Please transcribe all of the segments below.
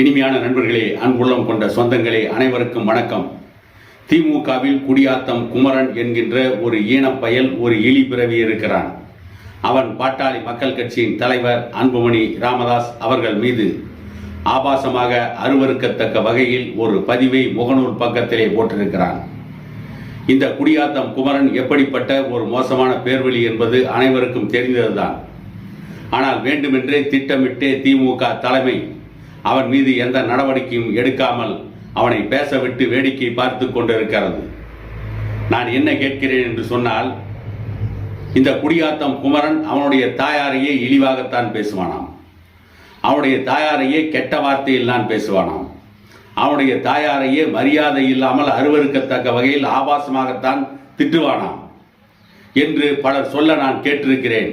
இனிமையான நண்பர்களே அன்புள்ளம் கொண்ட சொந்தங்களே அனைவருக்கும் வணக்கம். திமுகவில் குடியாத்தம் குமரன் என்கின்ற ஒரு ஈனப்பயல் ஒரு இழி பிறவி இருக்கிறான். அவன் பாட்டாளி மக்கள் கட்சியின் தலைவர் அன்புமணி ராமதாஸ் அவர்கள் மீது ஆபாசமாக அருவருக்கத்தக்க வகையில் ஒரு பதிவை முகநூல் பக்கத்திலே போட்டிருக்கிறான். இந்த குடியாத்தம் குமரன் எப்படிப்பட்ட ஒரு மோசமான பேர்வழி என்பது அனைவருக்கும் தெரிந்ததுதான். ஆனால் வேண்டுமென்றே திட்டமிட்டே திமுக தலைமை அவன் மீது எந்த நடவடிக்கையும் எடுக்காமல் அவனை பேசவிட்டு வேடிக்கை பார்த்து கொண்டிருக்கிறது. நான் என்ன கேட்கிறேன் என்று சொன்னால் இந்த குடியாத்தம் குமரன் அவனுடைய தாயாரையே இழிவாகத்தான் பேசுவானாம். அவனுடைய தாயாரையே கெட்ட வார்த்தையில் நான் பேசுவானாம். அவனுடைய தாயாரையே மரியாதை இல்லாமல் அருவருக்கத்தக்க வகையில் ஆபாசமாகத்தான் திட்டுவானாம். என்று பலர் சொல்ல நான் கேட்டிருக்கிறேன்.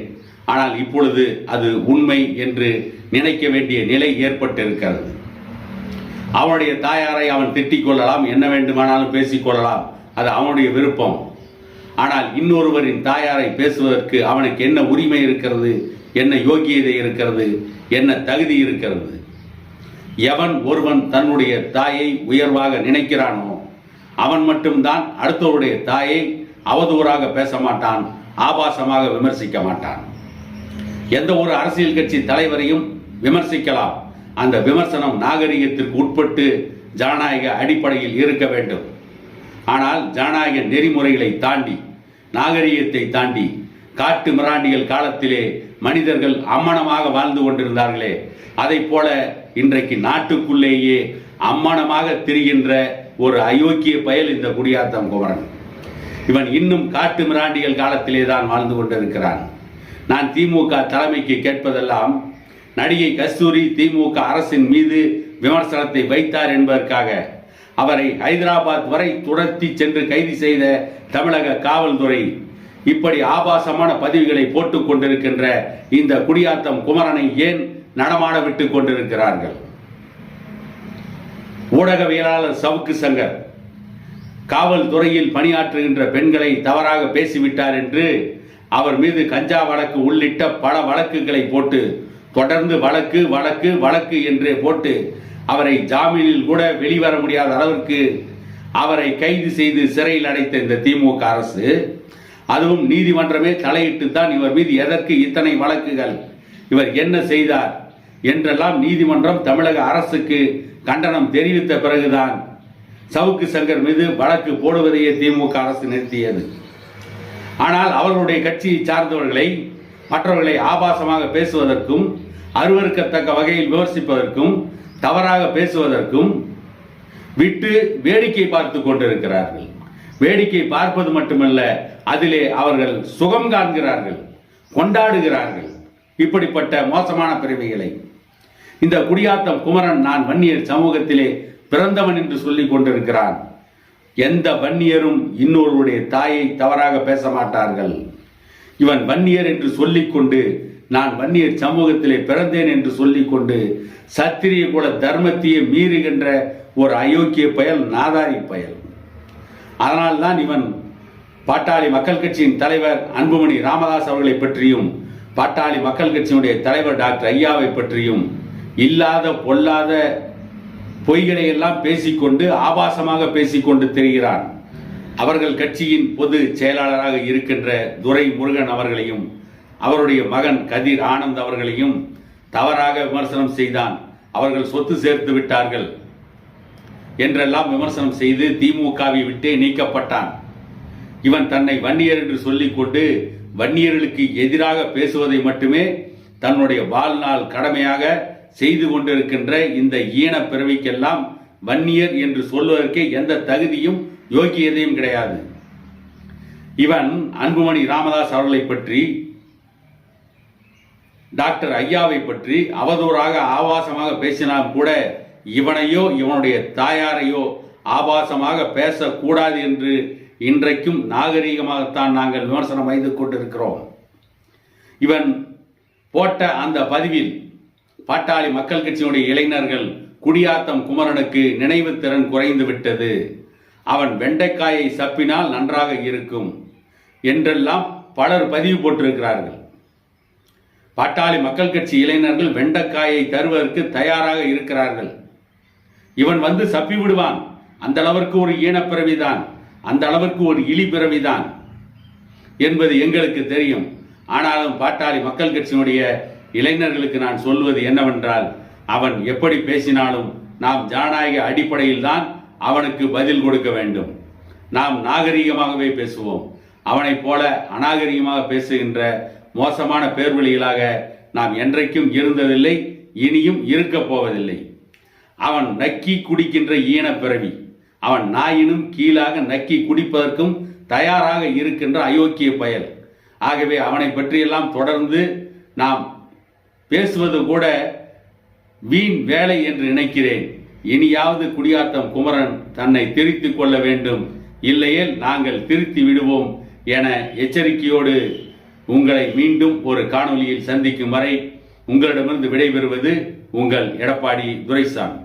ஆனால் இப்பொழுது அது உண்மை என்று நினைக்க வேண்டிய நிலை ஏற்பட்டிருக்கிறது. அவனுடைய தாயாரை அவன் திட்டிக் கொள்ளலாம் என்ன வேண்டுமானாலும் பேசிக்கொள்ளலாம் அது அவனுடைய விருப்பம். ஆனால் இன்னொருவரின் தாயாரை பேசுவதற்கு அவனுக்கு என்ன உரிமை இருக்கிறது என்ன யோகியதை இருக்கிறது என்ன தகுதி இருக்கிறது? எவன் ஒருவன் தன்னுடைய தாயை உயர்வாக நினைக்கிறானோ அவன் மட்டும்தான் அடுத்தவருடைய தாயை அவதூறாக பேச மாட்டான் ஆபாசமாக விமர்சிக்க மாட்டான். எந்த ஒரு அரசியல் கட்சி தலைவரையும் விமர்சிக்கலாம். அந்த விமர்சனம் நாகரிகத்திற்கு உட்பட்டு ஜனநாயக அடிப்படையில் இருக்க வேண்டும். ஆனால் ஜனநாயக நெறிமுறைகளை தாண்டி நாகரிகத்தை தாண்டி காட்டு மிராண்டிகள் காலத்திலே மனிதர்கள் அம்மனமாக வாழ்ந்து கொண்டிருந்தார்களே அதைப் போல இன்றைக்கு நாட்டுக்குள்ளேயே அம்மனமாக திரிகின்ற ஒரு அயோக்கிய பயல் இந்த குடியாத்தம் குமரன். இவன் இன்னும் காட்டு மிராண்டிகள் காலத்திலே தான் வாழ்ந்து கொண்டிருக்கிறான். நான் திமுக தலைமைக்கு கேட்பதெல்லாம் நடிகை கஸ்தூரி திமுக அரசின் மீது விமர்சனத்தை வைத்தார் என்பதற்காக. அவரை ஹைதராபாத் வரை துரத்தி சென்று கைது செய்த தமிழக காவல்துறை. இப்படி ஆபாசமான பதிவுகளை போட்டுக் கொண்டிருக்கின்ற இந்த குடியாத்தம் குமரனை ஏன் நடமாட விட்டுக் கொண்டிருக்கிறார்கள்? ஊடகவியலாளர் சவுக்கு சங்கர். காவல்துறையில் பணியாற்றுகின்ற பெண்களை தவறாக பேசிவிட்டார் என்று அவர் மீது கஞ்சா வழக்கு உள்ளிட்ட பல வழக்குகளை போட்டு தொடர்ந்து வழக்கு வழக்கு வழக்கு என்றே போட்டு அவரை ஜாமீனில் கூட வெளிவர முடியாத அளவிற்கு அவரை கைது செய்து சிறையில் அடைத்த இந்த திமுக அரசு அதுவும் நீதிமன்றமே தலையிட்டு தான் இவர் மீது எதற்கு இத்தனை வழக்குகள் இவர் என்ன செய்தார் என்றெல்லாம் நீதிமன்றம் தமிழக அரசுக்கு கண்டனம் தெரிவித்த பிறகுதான் சவுக்கு சங்கர் மீது வழக்கு போடுவதையே திமுக அரசு நிறுத்தியது. ஆனால் அவர்களுடைய கட்சியை சார்ந்தவர்களை மற்றவர்களை ஆபாசமாக பேசுவதற்கும் அருவருக்கத்தக்க வகையில் விமர்சிப்பதற்கும் தவறாக பேசுவதற்கும் விட்டு வேடிக்கை பார்த்து கொண்டிருக்கிறார்கள். வேடிக்கை பார்ப்பது மட்டுமல்ல அதிலே அவர்கள் சுகம் காண்கிறார்கள் கொண்டாடுகிறார்கள். இப்படிப்பட்ட மோசமான பிறவிகளை இந்த குடியாத்தம் குமரன் நான் வன்னியர் சமூகத்திலே பிறந்தவன் என்று சொல்லிக் கொண்டிருக்கிறான். எந்த வன்னியரும் இன்னொருவருடைய தாயை தவறாக பேச மாட்டார்கள். இவன் வன்னியர் என்று சொல்லிக்கொண்டு நான் வன்னியர் சமூகத்திலே பிறந்தேன் என்று சொல்லிக்கொண்டு சத்திரிய குல தர்மத்தையே மீறுகின்ற ஒரு அயோக்கிய பயல் நாதாரி பயல். அதனால்தான் இவன் பாட்டாளி மக்கள் கட்சியின் தலைவர் அன்புமணி ராமதாஸ் அவர்களை பற்றியும் பாட்டாளி மக்கள் கட்சியினுடைய தலைவர் டாக்டர் ஐயாவை பற்றியும் இல்லாத பொல்லாத பொய்களை எல்லாம் பேசிக்கொண்டு ஆபாசமாக பேசிக்கொண்டு தெரிகிறான் அவர்கள் கட்சியின் பொது செயலாளராக இருக்கின்ற துரை முருகன் அவர்களையும் அவருடைய மகன் கதிர் ஆனந்த் அவர்களையும் தவறாக விமர்சனம் செய்தான். அவர்கள் சொத்து சேர்த்து விட்டார்கள் என்றெல்லாம் விமர்சனம் செய்து திமுகவை விட்டே நீக்கப்பட்டான். இவன் தன்னை வன்னியர் என்று சொல்லிக்கொண்டு வன்னியர்களுக்கு எதிராக பேசுவதை மட்டுமே தன்னுடைய வாழ்நாள் கடமையாக செய்து கொண்டிருக்கின்ற இந்த ஈன பிறவிக்கெல்லாம் வன்னியர் என்று சொல்வதற்கே எந்த தகுதியும் யோக்கியதையும் கிடையாது. இவன் அன்புமணி ராமதாஸ் அவர்களை பற்றி டாக்டர் ஐயாவை பற்றி அவதூறாக ஆபாசமாக பேசினால் கூட இவனையோ இவனுடைய தாயாரையோ ஆபாசமாக பேசக்கூடாது என்று இன்றைக்கும் நாகரீகமாகத்தான் நாங்கள் விமர்சனம் வைத்து கொண்டிருக்கிறோம். இவன் போட்ட அந்த பதிவில் பாட்டாளி மக்கள் கட்சியினுடைய இளைஞர்கள் குடியாத்தம் குமரனுக்கு நினைவு திறன் குறைந்து விட்டது. அவன் வெண்டைக்காயை சப்பினால் நன்றாக இருக்கும் என்றெல்லாம் பலர் பதிவு போட்டிருக்கிறார்கள். பாட்டாளி மக்கள் கட்சி இளைஞர்கள் வெண்டைக்காயை தருவதற்கு தயாராக இருக்கிறார்கள். இவன் வந்து சப்பி விடுவான். அந்த அளவிற்கு ஒரு ஈனப்பிறவிதான். அந்த அளவிற்கு ஒரு இழி பிறவிதான் என்பது எங்களுக்கு தெரியும். ஆனாலும் பாட்டாளி மக்கள் கட்சியினுடைய இளைஞர்களுக்கு நான் சொல்வது என்னவென்றால் அவன் எப்படி பேசினாலும் நாம் ஜனநாயக அடிப்படையில் தான் அவனுக்கு பதில் கொடுக்க வேண்டும். நாம் நாகரிகமாகவே பேசுவோம். அவனைப் போல அநாகரிகமாக பேசுகின்ற மோசமான பேர்வழிகளாக நாம் என்றைக்கும் இருந்ததில்லை இனியும் இருக்கப் போவதில்லை. அவன் நக்கி குடிக்கின்ற ஈன பிறவி அவன் நாயினும் கீழாக நக்கி குடிப்பதற்கும் தயாராக இருக்கின்ற அயோக்கிய பயல். ஆகவே அவனை பற்றியெல்லாம் தொடர்ந்து நாம் பேசுவது கூட வீண் வேலை என்று நினைக்கிறேன். இனியாவது குடியாத்தம் குமரன் தன்னை திருத்திக் கொள்ள வேண்டும். இல்லையேல் நாங்கள் திருத்தி விடுவோம் என எச்சரிக்கையோடு உங்களை மீண்டும் ஒரு காணொலியில் சந்திக்கும் வரை உங்களிடமிருந்து விடைபெறுவது உங்கள் எடப்பாடி துரைசாமி.